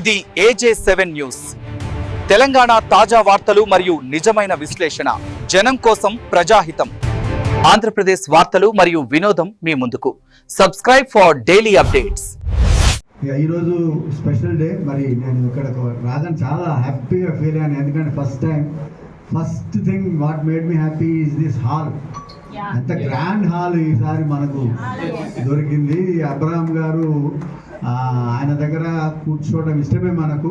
ఇది ఏజే seven news Telangana తాజా వార్తలు మరియు నిజమైన విశ్లేషణ. జనం కోసం ప్రజాహితం. ఆంధ్రప్రదేశ్ వార్తలు మరియు వినోదం మీ ముందుకు. సబ్స్క్రైబ్ ఫర్ డైలీ అప్డేట్స్ ఈరోజు స్పెషల్ డే మరి నేను ఇక్కడ రాదని చాలా హ్యాపీగా ఫీల్ అయ్యాను ఎందుకంటే first time first thing what made me happy is this hall ఎంత గ్రాండ్ హాల్ ఈసారి మనకు దొరికింది. అబ్రహాం గారు ఆయన దగ్గర కూర్చోవడం ఇష్టమే మనకు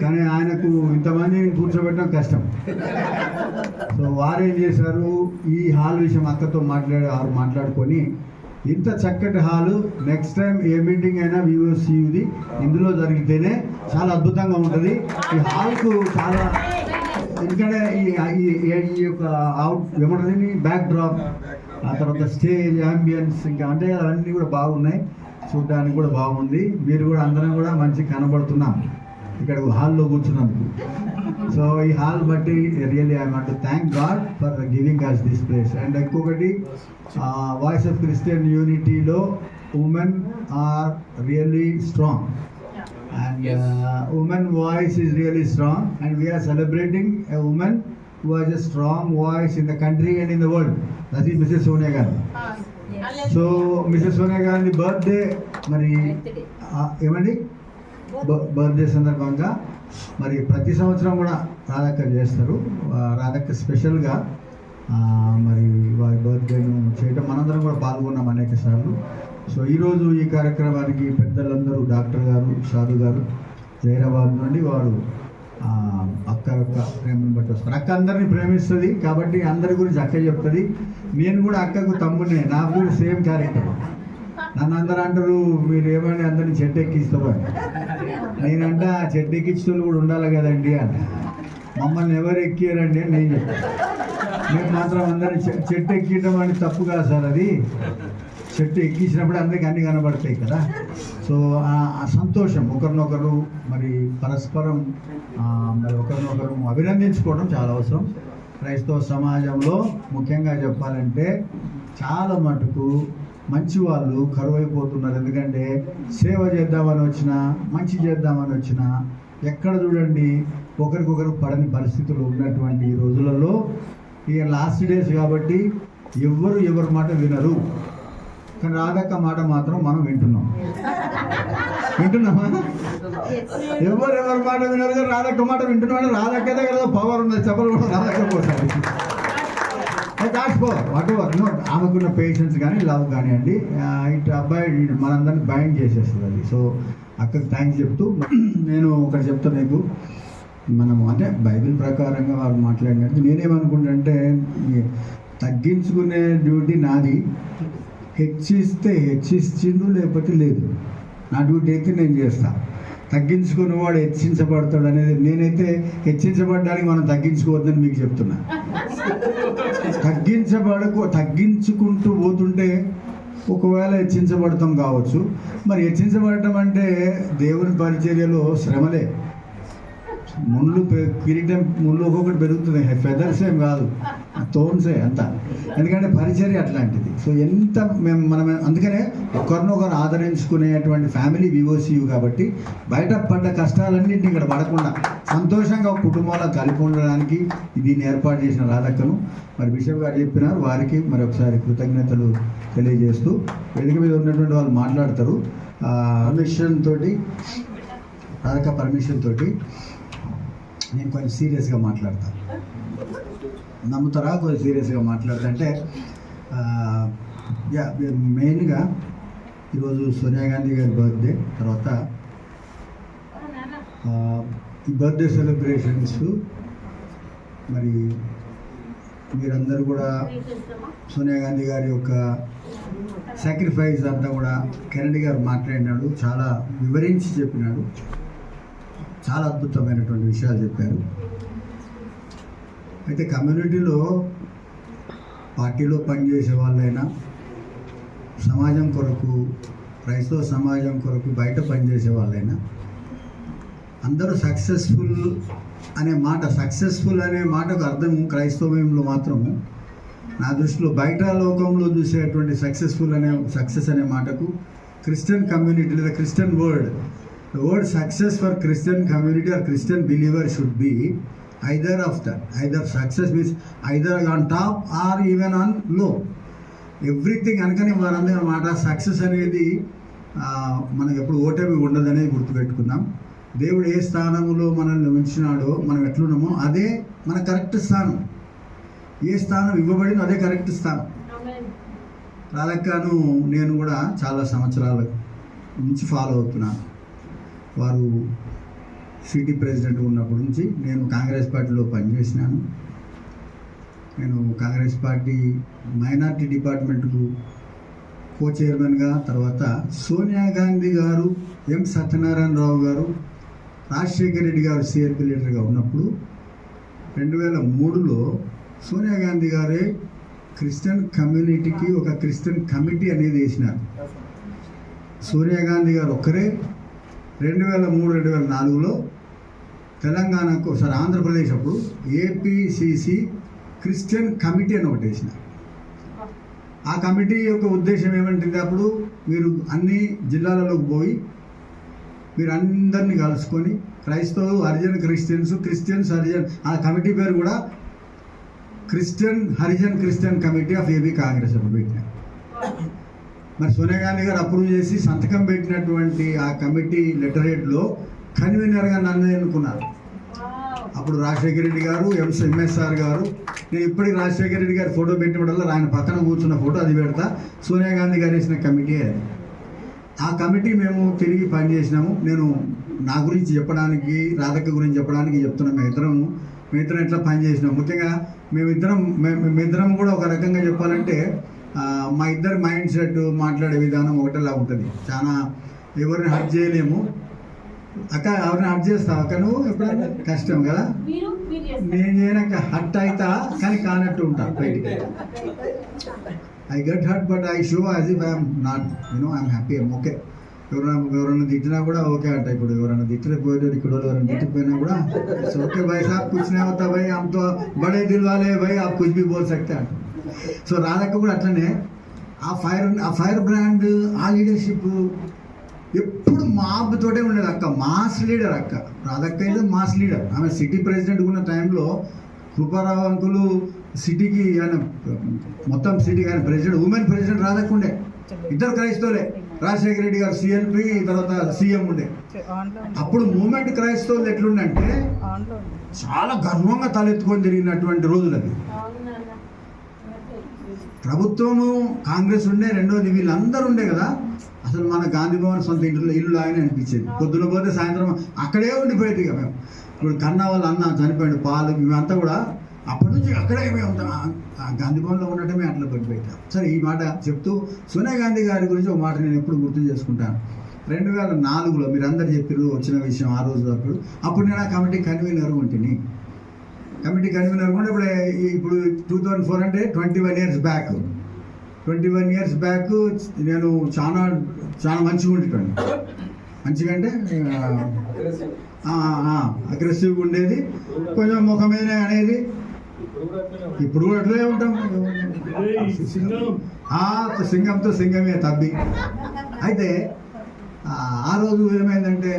కానీ ఆయనకు ఇంతమందిని కూర్చోబెట్టడం కష్టం. సో వారు ఏం చేశారు? ఈ హాల్ విషయం అక్కతో మాట్లాడి వారు మాట్లాడుకొని ఇంత చక్కటి హాలు నెక్స్ట్ టైం ఏ మీటింగ్ అయినా వివోసిది ఇందులో జరిగితేనే చాలా అద్భుతంగా ఉంటుంది. ఈ హాల్కు చాలా ఎందుకంటే ఈ ఈ- యొక్క అవుట్ ఏమంటుంది బ్యాక్ డ్రాప్ ఆ తర్వాత స్టేజ్ అంబియన్స్ ఇంకా అంటే అవన్నీ కూడా బాగున్నాయి. చూడడానికి కూడా బాగుంది. మీరు కూడా అందరం కూడా మంచిగా కనబడుతున్నాం. ఇక్కడ హాల్లో కూర్చున్నందుకు సో ఈ హాల్ బట్టి really I want thank God for giving us this place and ఇంకొకటి voice of Christian యూనిటీలో women are really strong and women voice is really strong and we are celebrating a women who has a strong voice in the country and in the world. That is Mrs. Sonia Gandhi. So Mrs Sonia Gandhi birthday మరి ఆ, ఏమండి బ- birthday సందర్భంగా మరి ప్రతి సంవత్సరం కూడా రాధక్క చేస్తారు రాధక్క స్పెషల్గా మరి వారి బర్త్డేను చేయడం మనందరం కూడా పాల్గొన్నాం అనేక సార్లు సో ఈరోజు ఈ కార్యక్రమానికి పెద్దలందరూ డాక్టర్ గారు సాధు గారు జైరాబాద్ నుండి వారు అక్క యొక్క ప్రేమను బట్టి వస్తారు. అక్క అందరిని ప్రేమిస్తుంది కాబట్టి అందరి గురించి అక్క చెప్తుంది. నేను కూడా అక్కకు తమ్ముడినే నాకు కూడా సేమ్ క్యారెక్టర్. నన్ను అందరూ అంటారు మీరు ఏమండి అందరిని చెట్టు ఎక్కిస్తారు అని నేనంట ఆ చెట్టు ఎక్కించడం కూడా ఉండాలి కదండి అంట మమ్మల్ని ఎవరు ఎక్కియారండి అని నేను చెప్తాను మేము మాత్రం అందరిని చెట్టు ఎక్కించడం అని తప్పు కాదు సార్ అది. చెట్టు ఎక్కించినప్పుడు అందరికీ అన్ని కనబడతాయి కదా. సో ఆ- సంతోషం ఒకరినొకరు మరి పరస్పరం మరి ఒకరినొకరు అభినందించుకోవడం చాలా అవసరం. క్రైస్తవ సమాజంలో ముఖ్యంగా చెప్పాలంటే చాలా మటుకు మంచి వాళ్ళు కరువైపోతున్నారు. ఎందుకంటే సేవ చేద్దామని వచ్చినా మంచి చేద్దామని వచ్చిన ఎక్కడ చూడండి ఒకరికొకరు పడని పరిస్థితులు ఉన్నటువంటి ఈ రోజులలో. ఇక లాస్ట్ డేస్ కాబట్టి ఎవ్వరు ఎవరి మాట వినరు. కానీ రాధక్క మాట మాత్రం మనం వింటున్నాం. వింటున్నామా? ఎవరు ఎవరి మాట వినరు కానీ రాధక్క మాట వింటున్నాడు రాధక్క దగ్గర పవర్ ఉంది చెప్పలు కూడా రాధక్క పోతాడు వాట్ ఎవర్ నో ఆమెకున్న పేషెన్స్ కానీ లవ్ కానివ్వండి అండి ఇట్ అబ్బాయి మనందరినీ మనందరిని బైండ్ చేసేస్తుంది అది. సో అక్కడికి థ్యాంక్స్ చెప్తూ నేను ఒకటి చెప్తా మీకు. మనము అంటే బైబిల్ ప్రకారంగా వారు మాట్లాడినట్టు అంటే తగ్గించుకునే డ్యూటీ నాది. హెచ్చిస్తే హెచ్చిచ్చిండు లేకపోతే లేదు. నా డ్యూటీ అయితే నేను చేస్తా. తగ్గించుకుని వాడు హెచ్చించబడతాడు అనేది నేనైతే హెచ్చించబడడానికి మనం తగ్గించుకోవద్దని మీకు చెప్తున్నా. తగ్గించబడకు తగ్గించుకుంటూ పోతుంటే ఒకవేళ హెచ్చించబడతాం కావచ్చు. మరి హెచ్చించబడటం అంటే దేవుని పరిచర్యలో శ్రమలే. ముళ్ళు కిరీటం ముళ్ళు ఒక్కొక్కటి పెరుగుతుంది ఫెదర్స్ ఏం కాదు. తోన్సే అంత. ఎందుకంటే పరిచర్య అట్లాంటిది. సో ఎంత మేము మనం అందుకనే ఒకరినొకరు ఆదరించుకునేటువంటి ఫ్యామిలీ వివోసియు కాబట్టి బయట పడ్డ కష్టాలన్నింటినీ ఇక్కడ పడకుండా సంతోషంగా ఒక కుటుంబంలో కలిపి ఉండడానికి దీన్ని ఏర్పాటు చేసిన రాధక్కను. మరి బిషప్ గారు చెప్పినారు. వారికి మరి ఒకసారి కృతజ్ఞతలు తెలియజేస్తూ వెనుక మీద ఉన్నటువంటి వాళ్ళు మాట్లాడతారు. పర్మిషన్ తోటి రాధక్క పర్మిషన్ తోటి నేను కొంచెం సీరియస్గా మాట్లాడతాను నమ్ముతారా? కొంచెం సీరియస్గా మాట్లాడతా. అంటే మెయిన్గా ఈరోజు సోనియా గాంధీ గారి బర్త్డే తర్వాత ఈ బర్త్డే సెలబ్రేషన్స్ మరి మీరందరూ కూడా సోనియా గాంధీ గారి యొక్క సాక్రిఫైస్ అంతా కూడా కెనడీ గారు మాట్లాడినాడు చాలా వివరించి చెప్పినాడు. చాలా అద్భుతమైనటువంటి విషయాలు చెప్పారు. అయితే కమ్యూనిటీలో పార్టీలో పనిచేసే వాళ్ళైనా సమాజం కొరకు క్రైస్తవ సమాజం కొరకు బయట పనిచేసే వాళ్ళైనా అందరూ సక్సెస్ఫుల్ అనే మాట సక్సెస్ఫుల్ అనే మాటకు అర్థం క్రైస్తవంలో మాత్రము. నా దృష్టిలో బయట లోకంలో చూసేటువంటి సక్సెస్ఫుల్ అనే సక్సెస్ అనే మాటకు క్రిస్టియన్ కమ్యూనిటీ లేదా Christian world The word success for Christian community or Christian believer should be either of that. Either success means either on top or even on low. Everything అనుకని వారందరూ మాట success అనేది మనకు ఎప్పుడు ఓటమి ఉండదనేది గుర్తుపెట్టుకుందాం. దేవుడు ఏ స్థానంలో మనల్ని ఉంచినాడో మనం ఎట్లున్నామో అదే మన కరెక్ట్ స్థానం. ఏ స్థానం ఇవ్వబడిందో అదే కరెక్ట్ స్థానం. రాధక్కను నేను కూడా చాలా సంవత్సరాల నుంచి ఫాలో అవుతున్నాను. వారు సిటీ ప్రెసిడెంట్ ఉన్నప్పటి నుంచి నేను కాంగ్రెస్ పార్టీలో పనిచేసినాను. నేను కాంగ్రెస్ పార్టీ మైనార్టీ డిపార్ట్మెంట్కు కో చైర్మన్గా తర్వాత సోనియా గాంధీ గారు ఎం సత్యనారాయణరావు గారు రాజశేఖర రెడ్డి గారు సిఆర్పి లీడర్గా ఉన్నప్పుడు రెండు వేల మూడులో సోనియా గాంధీ గారే క్రిస్టియన్ కమ్యూనిటీకి ఒక క్రిస్టియన్ కమిటీ అనేది వేసినారు. సోనియా గాంధీ గారు ఒక్కరే రెండు వేల మూడు రెండు వేల నాలుగులో తెలంగాణకు సారీ ఆంధ్రప్రదేశ్ అప్పుడు ఏపీసీసీ క్రిస్టియన్ కమిటీ అని ఒకటి వేసిన. ఆ కమిటీ యొక్క ఉద్దేశం ఏమంటుంది అప్పుడు? మీరు అన్ని జిల్లాలలోకి పోయి మీరు అందరినీ కలుసుకొని క్రైస్తవులు హరిజన్ క్రిస్టియన్స్ క్రిస్టియన్స్ హరిజన్ ఆ కమిటీ పేరు కూడా Christian Harijan Christian committee of A B Congress అప్పుడు పెట్టినారు. మరి సోనియా గాంధీ గారు అప్రూవ్ చేసి సంతకం పెట్టినటువంటి ఆ కమిటీ లెటరేట్లో కన్వీనర్గా నన్ను ఎన్నుకున్నారు. అప్పుడు రాజశేఖర రెడ్డి గారు ఎంఎస్ ఎంఎస్ఆర్ గారు నేను ఇప్పటికి రాజశేఖర రెడ్డి గారి ఫోటో పెట్టినప్పుడల్లా ఆయన పక్కన కూర్చున్న ఫోటో అది పెడతా సోనియా గాంధీ గారు వేసిన కమిటీ అది. ఆ కమిటీ మేము తిరిగి పనిచేసినాము నేను నా గురించి చెప్పడానికి రాధక్క గురించి చెప్పడానికి చెప్తున్నాం మేమిద్దరం మేమిద్దరం ఎట్లా పనిచేసినాం ముఖ్యంగా మేమిద్దరం మేమిద్దరం కూడా ఒక రకంగా చెప్పాలంటే మా ఇద్దరు మైండ్ సెట్ మాట్లాడే విధానం ఒకటేలా ఉంటుంది. చాలా ఎవరిని హర్ట్ చేయలేము. అక్క ఎవరిని హర్ట్ చేస్తావు? అక్క నువ్వు ఎప్పుడైనా కష్టం కదా? నేను చేయక హర్ట్ అవుతా కానీ కానట్టు ఉంటా బయటికి. I get hurt but I show as if I'm not you know I'm happy I'm okay ఎవరైనా ఎవరైనా తిట్టినా కూడా ఓకే అంట ఇప్పుడు. ఎవరైనా తిట్టిన పోయేటోడు ఇక్కడ ఎవరైనా తిట్టిపోయినా కూడా ఓకే భయ సాబ్ కూర్చునే అవుతా భయ్ అంత బడే దిల్వాలే భయ్ ఆ కుछ బోల్ बोल सकते సో రాధక్క కూడా అట్లనే ఆ ఫైర్ ఆ ఫైర్ బ్రాండ్ ఆ లీడర్షిప్ ఎప్పుడు మాబ్ తోటే ఉండేది అక్క. మాస్ లీడర్ అక్క. రాధక్క అయితే మాస్ లీడర్. ఆమె సిటీ ప్రెసిడెంట్ ఉన్న టైంలో కృపారావు అంకులు సిటీకి ఆయన మొత్తం సిటీకి ఆయన ప్రెసిడెంట్ ఉమెన్ ప్రెసిడెంట్ రాధక్క ఉండే. ఇద్దరు క్రైస్తవులే. రాజశేఖర రెడ్డి గారు సిఎల్పి తర్వాత సీఎం ఉండే. అప్పుడు మూమెంట్ క్రైస్తవులు ఎట్లుండంటే చాలా గర్వంగా తలెత్తుకొని తిరిగినటువంటి రోజులు అది. ప్రభుత్వము కాంగ్రెస్ ఉండే రెండోది వీళ్ళందరూ ఉండే కదా. అసలు మన గాంధీ భవన్ సొంత ఇంట్లో ఇల్లు లాగానే అనిపించేది. పొద్దున పోతే సాయంత్రం అక్కడే ఉండిపోయేది ఇక మేము. ఇప్పుడు కన్నా వాళ్ళ అన్న చనిపోయాడు పాలు మేమంతా కూడా అప్పటి నుంచి అక్కడే మేము గాంధీ భవన్లో ఉండటమే అట్లా పెట్టాం సరే ఈ మాట చెప్తూ సోనియా గాంధీ గారి గురించి ఒక మాట నేను ఎప్పుడు గుర్తు చేసుకుంటాను. రెండు వేల నాలుగులో మీరు అందరు చెప్పారు వచ్చిన విషయం ఆ రోజు అప్పుడు అప్పుడు నేను ఆ కమిటీ కన్వీనర్ ఉంటుంది కమిటీ కన్వీనర్ కూడా ఇప్పుడు ఇప్పుడు టూ థౌజండ్ ఫోర్ అంటే twenty one years back twenty one years back నేను చాలా చాలా మంచిగా ఉండేటండి మంచిగా అంటే అగ్రెసివ్గా ఉండేది. కొంచెం ముఖం మీద అనేది. ఇప్పుడు కూడా అట్లే ఉంటాం. ఆ, సింగంతో సింగమే తబ్బి అయితే ఆ, రోజు ఏమైందంటే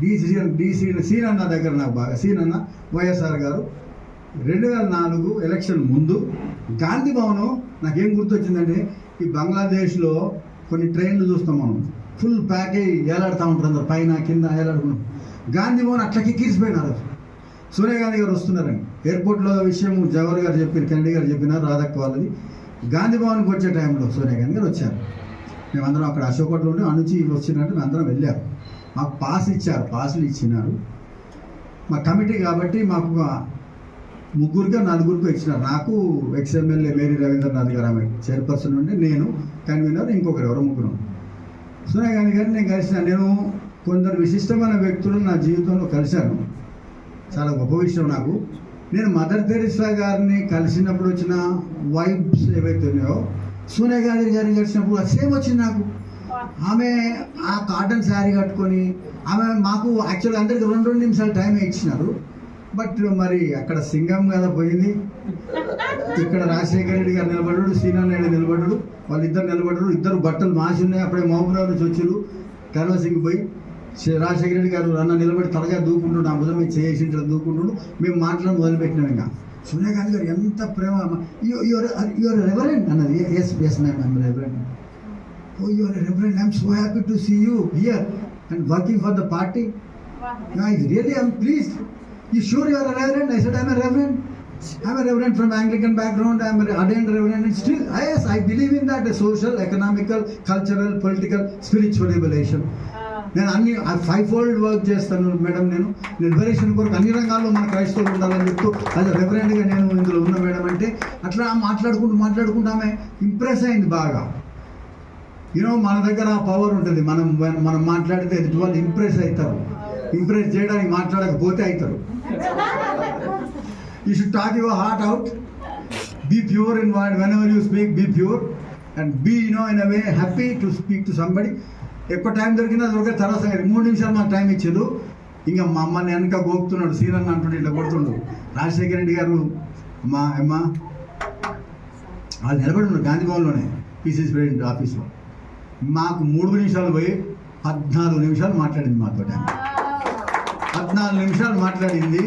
డీసీ డీసీ సీన్ అన్న దగ్గర నాకు బాగా సీన్ అన్న వైఎస్ఆర్ గారు రెండు వేల నాలుగు ఎలక్షన్ ముందు గాంధీ భవనం నాకేం గుర్తొచ్చిందంటే ఈ బంగ్లాదేశ్లో కొన్ని ట్రైన్లు చూస్తాం మనం. ఫుల్ ప్యాక్ అయ్యి ఏలాడుతూ ఉంటారు అందరు పైన కింద ఏలాడుకున్నాం గాంధీ భవన్ అట్లకి కిక్కిరిసిపోయినారు సోనియా గాంధీ గారు వస్తున్నారని ఎయిర్పోర్ట్లో విషయం జవహర్ గారు చెప్పారు కెనడీ గారు చెప్పినారు రాధక్క వాళ్ళది. గాంధీ భవన్కి వచ్చే టైంలో సోనియా గాంధీ గారు వచ్చారు. మేమందరం అక్కడ అశోక్ ఉండి ఉంటే అనుచి వచ్చినట్టు మేమందరం వెళ్ళారు మాకు పాస్ ఇచ్చారు పాసులు ఇచ్చినారు. మా కమిటీ కాబట్టి మాకు ముగ్గురిగా నలుగురికో ఇచ్చినారు. నాకు ఎక్స్ మేరీ రవీంద్రనాథ్ గారు ఆమె చైర్పర్సన్ ఉండి నేను కన్వీనర్ ఇంకొకరు ఎవరో ముగ్గురు సోనియా గాంధీ గారిని నేను కలిసిన నేను కొందరు విశిష్టమైన వ్యక్తులను నా జీవితంలో కలిశాను. చాలా గొప్ప విషయం నాకు. నేను మదర్ తెరిసా గారిని కలిసినప్పుడు వచ్చిన వైబ్స్ ఏవైతే ఉన్నాయో సోనియా గాంధీ గారిని కలిసినప్పుడు సేమ్ వచ్చింది నాకు. ఆమె ఆ కాటన్ శారీ కట్టుకొని ఆమె మాకు యాక్చువల్గా అందరికి రెండు రెండు నిమిషాలు టైం ఇచ్చినారు. బట్ మరి అక్కడ సింగం కదా పోయింది. ఇక్కడ రాజశేఖర రెడ్డి గారు నిలబడ్డాడు శ్రీనారాయణ నిలబడ్డాడు వాళ్ళిద్దరు నిలబడ్డాడు ఇద్దరు బట్టలు మాసి ఉన్నాయి అప్పుడే మహబూబ్నగర్ నుంచి వచ్చారు కర్వ సింగ్ పోయి రాజశేఖర రెడ్డి గారు అన్న నిలబడి తలగా నా భుజం మీద చేసి దూకుంటుండు మేము మాట్లాడి మొదలుపెట్టినాం ఇంకా. సోనియా గాంధీ గారు ఎంత ప్రేమ యువర్ యువర్ రెవరెంట్ అన్నది yes yes ma'am I'm reverend oh your reverend I'm so happy to see you here and working for the party really am pleased. You sure you are a reverend? I said, I'm a reverend. I'm a reverend from Anglican background. I'm an ordained reverend. And still, yes, I believe in that a social, economical, cultural, political, spiritual revelation. నేను అన్ని five fold work చేస్తాను madam నేను liberation కొరకు అన్ని రంగాల్లో మన క్రైస్తవులు ఉండాలని చెప్తూ అది రెఫరెంట్గా నేను ఇందులో ఉన్న మేడం అంటే అట్లా మాట్లాడుకుంటూ మాట్లాడుకుంటూ ఆమె ఇంప్రెస్ అయింది బాగా యూనో మన దగ్గర ఆ పవర్ ఉంటుంది మనం మనం మాట్లాడితే ఎదుటి వాళ్ళు ఇంప్రెస్ అవుతారు ఇంప్రెస్ చేయడానికి మాట్లాడకపోతే అవుతారు you should talk your heart out be pure in what whenever you speak be pure and be no in a way happy to speak to somebody ఎక్కువ టైం దొరికినా దొరికే ఒక తర్వాత సంగతి. మూడు నిమిషాలు మాకు టైం ఇచ్చారు ఇంకా మా అమ్మని వెనక గోపుతున్నాడు సీనన్న అంటుండే ఇట్లా కొడుతుండు. రాజశేఖర రెడ్డి గారు మా అమ్మ. వాళ్ళు నిలబడి ఉన్నారు గాంధీ భవన్లోనే పీసీసీ ప్రెసిడెంట్ ఆఫీస్లో మాకు మూడు నిమిషాలు పోయి పద్నాలుగు నిమిషాలు మాట్లాడింది మాతో నాలుగు నిమిషాలు మాట్లాడింది.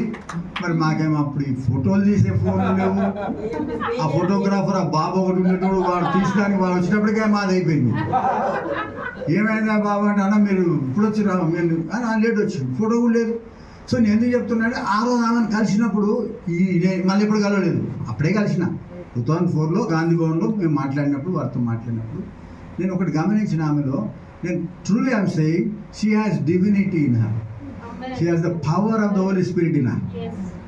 మరి మాకేమో అప్పుడు ఈ ఫోటోలు తీసే ఫోన్లు లేవు? ఆ ఫోటోగ్రాఫర్ ఆ బాబు ఒకటి ఉండేటోడు వాడు తీసడానికి వాడు వచ్చినప్పటికే మాది అయిపోయింది. ఏమైందా బాబు అంటే అన్న మీరు ఇప్పుడు వచ్చిరా మీరు అని లేట్ వచ్చింది ఫోటో కూడా లేదు. సో నేను ఎందుకు చెప్తున్నాడు ఆ రోజు ఆమెను కలిసినప్పుడు ఈ మళ్ళీ ఎప్పుడు కలవలేదు. అప్పుడే కలిసిన. టూ థౌజండ్ ఫోర్లో గాంధీ భవన్లో మేము మాట్లాడినప్పుడు వారితో మాట్లాడినప్పుడు నేను ఒకటి గమనించిన ఆమెలో నేను truly I'm saying she has divinity in her she has the power of the Holy Spirit in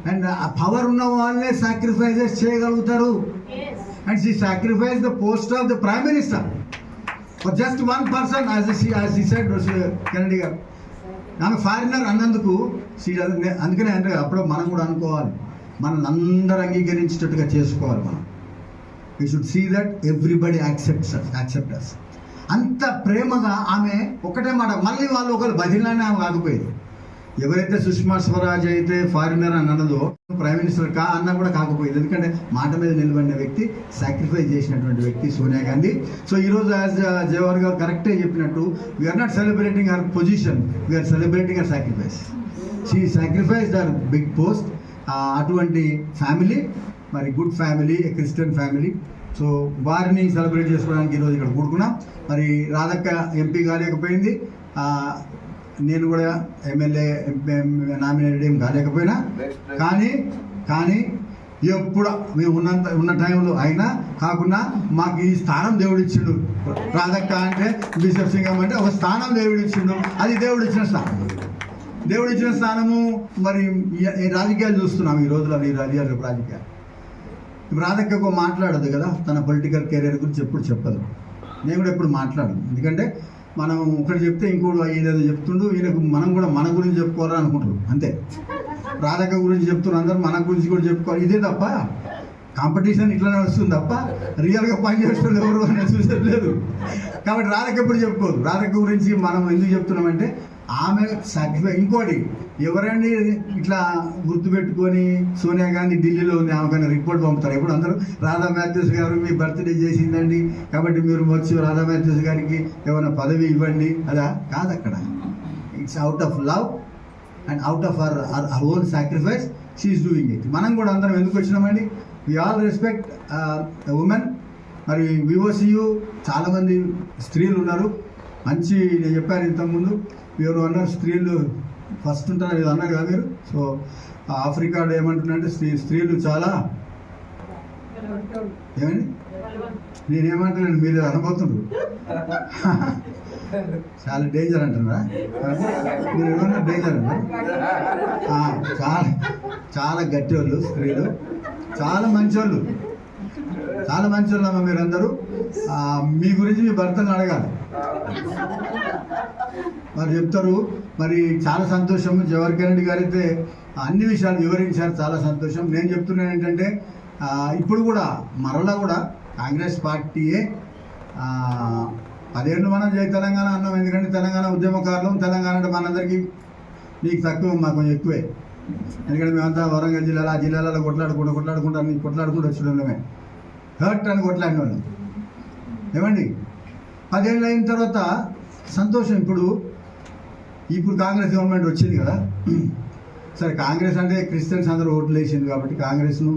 and ఆ పవర్ ఉన్న వాళ్ళే సాక్రిఫైజెస్ చేయగలుగుతారు. And she sacrifice the post of the prime minister for just one person as as he said Kennedy గారు. ఆమె foreigner అన్నందుకు నే- అందుకనే అంటే అప్పుడు మనం కూడా అనుకోవాలి. మనం అందరూ అంగీకరించేటట్టుగా చేసుకోవాలి మనం. We should see that everybody accepts accept us అంత ప్రేమగా ఆమె ఒకటే మాట మళ్ళీ వాళ్ళు ఒకరు బదిలానే ఆమె కాకపోయేది ఎవరైతే సుష్మా స్వరాజ్ అయితే ఫారినర్ అని అన్నదో ప్రైమ్ మినిస్టర్ కా అన్నా కూడా కాకపోయింది. ఎందుకంటే మాట మీద నిలబడిన వ్యక్తి సాక్రిఫైస్ చేసినటువంటి వ్యక్తి సోనియా గాంధీ. సో ఈరోజు యాజ్ uh, జవహర్ గారు కరెక్టే చెప్పినట్టు we are not celebrating our position we are celebrating her sacrifice she sacrifice their big post అటువంటి ఫ్యామిలీ మరి good family Christian family so వారిని సెలబ్రేట్ చేసుకోవడానికి ఈరోజు ఇక్కడ కూడుకున్నాం. మరి రాధక్క ఎంపీ కాలేకపోయింది నేను కూడా ఎమ్మెల్యే నామినేటెడ్ ఏం కాలేకపోయినా కానీ కానీ ఎప్పుడు మేము ఉన్నంత ఉన్న టైంలో అయినా కాకుండా మాకు ఈ స్థానం దేవుడు ఇచ్చిండు. రాధక్క అంటే బిషప్ సింగం అంటే ఒక స్థానం దేవుడు ఇచ్చిండు. అది దేవుడు ఇచ్చిన స్థానం. దేవుడు ఇచ్చిన స్థానము మరి ఈ- ఈ రాజకీయాలు చూస్తున్నాం ఈ రోజుల్లో ఈ రాజకీయాలు రాజకీయాలు. రాధక్క మాట్లాడదు కదా తన పొలిటికల్ కెరీర్ గురించి ఎప్పుడు చెప్పదు. నేను కూడా ఎప్పుడు మాట్లాడను. ఎందుకంటే మనం ఒకటి చెప్తే ఇంకోటి ఏదేదో చెప్తుండు ఈయనకు మనం కూడా మన గురించి చెప్పుకోవాలని అనుకుంటారు అంతే. రాధక గురించి చెప్తున్నారు అందరూ మన గురించి కూడా చెప్పుకోవాలి. ఇదే తప్ప కాంపిటీషన్ ఇట్లానే వస్తుంది తప్ప రియల్గా పనిచేసేవాళ్ళు ఎవరు అని చూసేది లేదు. కాబట్టి రాధక ఎప్పుడు చెప్పుకోదు. రాధక గురించి మనం ఎందుకు చెప్తున్నామంటే ఆమె సాక్రిఫై ఇంకోటి ఎవరండి ఇట్లా గుర్తుపెట్టుకొని సోనియా గాంధీ ఢిల్లీలో ఉంది ఆమెకైనా రిపోర్ట్ పంపుతారు? ఇప్పుడు అందరూ రాధా మ్యాథ్యూస్ గారు మీ బర్త్డే చేసిందండి కాబట్టి మీరు వచ్చి రాధా మ్యాథ్యూస్ గారికి ఏమైనా పదవి ఇవ్వండి. అదా కాదు అక్కడ. It's out of love and out of our our own sacrifice she's doing it మనం కూడా అందరం ఎందుకు వచ్చినామండి? వి ఆల్ రెస్పెక్ట్ ఉమెన్ మరి వివోసియు చాలామంది స్త్రీలు ఉన్నారు. మంచి నేను చెప్పాను ఇంతకుముందు. మీరు అన్నారు స్త్రీలు ఫస్ట్ ఉంటారు ఇది అన్నారు కదా మీరు? సో ఆఫ్రికాలో ఏమంటున్నారంటే స్త్రీ స్త్రీలు చాలా ఏమండి? నేనేమంటున్నాను మీరు అనబోతుండ్రు చాలా డేంజర్ అంటున్నారా? మీరు ఏమన్నా డేంజర్ అన్నారు చాలా చాలా గట్టి వాళ్ళు స్త్రీలు. చాలా మంచోళ్ళు. చాలా మంచోళ్ళు అమ్మ మీరందరూ మీ గురించి మీ భర్తను అడగాలి. వారు చెప్తారు. మరి చాలా సంతోషం. జవహర్ రెడ్డి గారు అయితే అన్ని విషయాలు వివరించారు. చాలా సంతోషం. నేను చెప్తున్నాను ఏంటంటే ఇప్పుడు కూడా మరలా కూడా కాంగ్రెస్ పార్టీయే పదిహేను మనం జై తెలంగాణ అన్నాం. ఎందుకంటే తెలంగాణ ఉద్యమకారులం. తెలంగాణ అంటే మనందరికీ నీకు తక్కువ మాకు కొంచెం ఎక్కువే. ఎందుకంటే మేమంతా వరంగల్ జిల్లాలో ఆ జిల్లాలలో కొట్లాడుకుంటూ కొట్లాడుకుంటూ అన్ని కొట్లాడుకుంటూ వచ్చిన హర్ట్ అని కొట్లాడిన వాళ్ళు ఏమండి? పదేళ్ళు అయిన తర్వాత సంతోషం ఇప్పుడు. ఇప్పుడు కాంగ్రెస్ గవర్నమెంట్ వచ్చింది కదా. సరే కాంగ్రెస్ అంటే క్రిస్టియన్స్ అందరూ ఓట్లు వేసింది కాబట్టి కాంగ్రెస్ను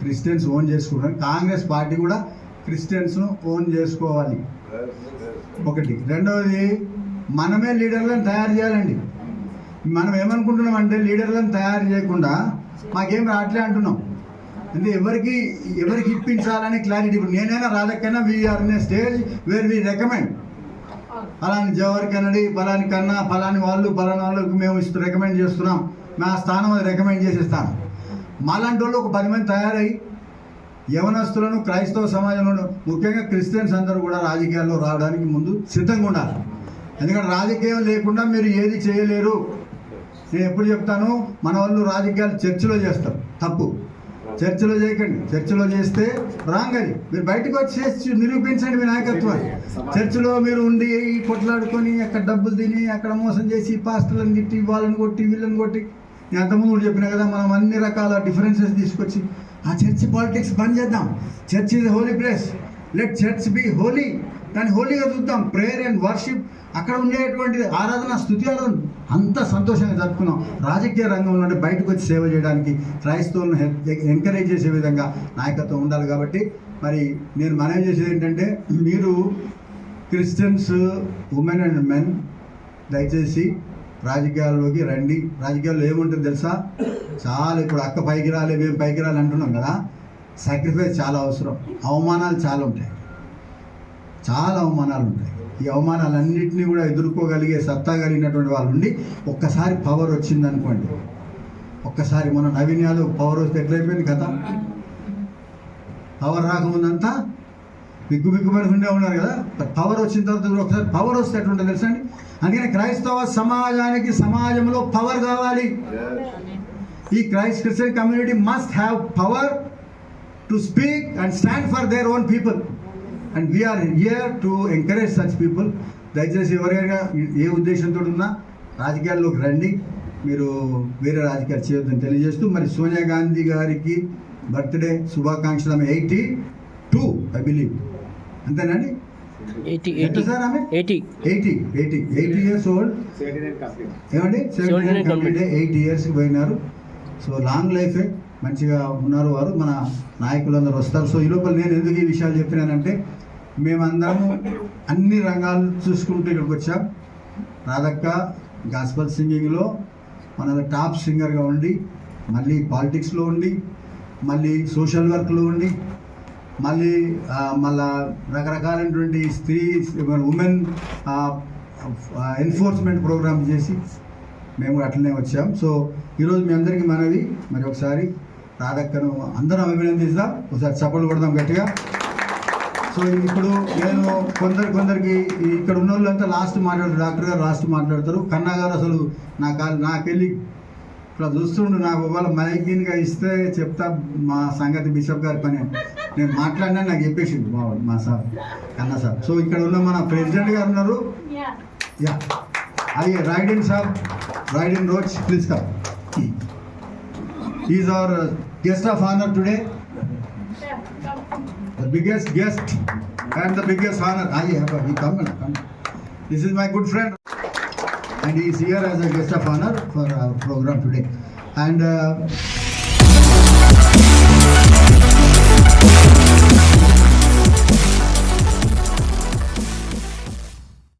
క్రిస్టియన్స్ ఓన్ చేసుకుంటారు కాంగ్రెస్ పార్టీ కూడా క్రిస్టియన్స్ను ఓన్ చేసుకోవాలి. ఒకటి. రెండవది మనమే లీడర్లను తయారు చేయాలండి. మనం ఏమనుకుంటున్నాం అంటే లీడర్లను తయారు చేయకుండా మాకేం రావట్లే అంటున్నాం. అంటే ఎవరికి ఎవరికి ఇప్పించాలని క్లారిటీ ఇప్పుడు నేనైనా రాజకైనా we are in stage where we recommend అలాని జవహర్ కెనడి ఫలాని కన్నా ఫలాని వాళ్ళు ఫలాని వాళ్ళకి మేము ఇస్తూ రికమెండ్ చేస్తున్నాం. మా స్థానం అది రికమెండ్ చేసేస్తాను మాలాంటి వాళ్ళు ఒక పది మంది తయారై యవనస్తులను క్రైస్తవ సమాజంలో ముఖ్యంగా క్రిస్టియన్స్ అందరూ కూడా రాజకీయాల్లో రావడానికి ముందు సిద్ధంగా ఉండాలి. ఎందుకంటే రాజకీయం లేకుండా మీరు ఏది చేయలేరు. నేను ఎప్పుడు చెప్తాను మన వాళ్ళు రాజకీయాలు చర్చిలో చేస్తారు. తప్పు. చర్చిలో చేయకండి. చర్చిలో చేస్తే రాంగ్ అది మీరు బయటకు వచ్చి నిరూపించండి మీ నాయకత్వాన్ని. చర్చిలో మీరు ఉండి కొట్లాడుకొని అక్కడ డబ్బులు తిని అక్కడ మోసం చేసి పాస్టర్లను తిట్టి వాళ్ళని కొట్టి వీళ్ళని కొట్టి. నేను అంతకుముందు చెప్పిన కదా మనం అన్ని రకాల డిఫరెన్సెస్ తీసుకొచ్చి ఆ చర్చి పాలిటిక్స్ బంద్ చేద్దాం. Church is holy place let church be holy దాన్ని హోలీగా చూద్దాం. ప్రేయర్ అండ్ వర్షిప్ అక్కడ ఉండేటువంటి ఆరాధన స్థుతి ఆరాధన. అంత సంతోషంగా జరుపుకున్నాం. రాజకీయ రంగంలో నుండి బయటకు వచ్చి సేవ చేయడానికి క్రైస్తవులను ఎంకరేజ్ చేసే విధంగా నాయకత్వం ఉండాలి కాబట్టి మరి నేను మనవి చేసేది ఏంటంటే మీరు క్రిస్టియన్స్ ఉమెన్ అండ్ మెన్ దయచేసి రాజకీయాల్లోకి రండి. రాజకీయాల్లో ఏముంటుంది తెలుసా? చాలా ఇప్పుడు అక్క పైకి రాలే మేము పైకి రాలి అంటున్నాం కదా. సాక్రిఫైస్ చాలా అవసరం. అవమానాలు చాలా ఉంటాయి. చాలా అవమానాలు ఉంటాయి. ఈ అవమానాలన్నింటినీ కూడా ఎదుర్కోగలిగే సత్తా కలిగినటువంటి వాళ్ళు ఉండి ఒక్కసారి పవర్ వచ్చింది అనుకోండి ఒక్కసారి మన నవీన్ యాదవ్ పవర్ వస్తే ఎట్లయిపోయింది కదా పవర్ రాకముందంతా బిగ్గు బిగ్గుమని ఉండే ఉన్నారు కదా? పవర్ వచ్చిన తర్వాత కూడా ఒకసారి పవర్ వస్తే ఎట్లుంటుంది తెలుసా అండి? అందుకని క్రైస్తవ సమాజానికి సమాజంలో పవర్ కావాలి. ఈ Christ Christian community must have power to speak and stand for their own people and we are here to encourage such people దయచేసి ఎవరైనా ఏ ఉద్దేశంతో ఉన్నా రాజకీయాల్లోకి రండి. మీరు వేరే రాజకీయాలు చేయొద్దని తెలియజేస్తూ మరి సోనియా గాంధీ గారికి బర్త్డే శుభాకాంక్షలు ఎయిటీ టూ ఐ బిలీవ్. అంతేనండి ఎయిటీ సార్ ఆమె? Eighty. Eighty eighty. Eighty years old. ఏమండి? సెవెంటీ నైన్ కంప్లీట్ ఎయిట్ ఇయర్స్కి పోయినారు. సో లాంగ్ లైఫే. మంచిగా ఉన్నారు వారు. మన నాయకులందరూ వస్తారు. సో ఈ లోపల నేను ఎందుకు ఈ విషయాలు చెప్పినానంటే మేమందరము అన్ని రంగాలు చూసుకుంటూ ఇక్కడికి వచ్చాం. రాధక్క గాస్పల్ సింగింగ్లో మన టాప్ సింగర్గా ఉండి మళ్ళీ పాలిటిక్స్లో ఉండి మళ్ళీ సోషల్ వర్క్లో ఉండి మళ్ళీ మళ్ళా రకరకాలైనటువంటి స్త్రీ ఉమెన్ ఎన్ఫోర్స్మెంట్ ప్రోగ్రామ్ చేసి మేము కూడా అట్లనే వచ్చాం. సో ఈరోజు మీ అందరికీ మనవి. మరి ఒకసారి రాధక్కను అందరం అభినందిస్తాం ఒకసారి చప్పట్లు కొడదాం గట్టిగా. సో ఇప్పుడు నేను కొందరు కొందరికి ఇక్కడ ఉన్న వాళ్ళంతా లాస్ట్ మాట్లాడతారు. డాక్టర్ గారు లాస్ట్ మాట్లాడతారు. కన్నా గారు అసలు నా కాలు నాకెళ్ళి ఇట్లా చూస్తుండు. నాకు ఒకవేళ మైకిన్గా ఇస్తే చెప్తా మా సంగతి బిషప్ గారి పని. నేను మాట్లాడినా నాకు చెప్పేసింది మా మా సార్ కన్నా సార్. సో ఇక్కడ ఉన్న మన ప్రెసిడెంట్ గారు ఉన్నారు. యా. అయ్యే Raiden sir Raiden Rose please come. Is our guest of honour today biggest guest and the biggest honor. I yeah, but he come, come. This is my good friend, and he is here as a guest of honor for our program today. And uh,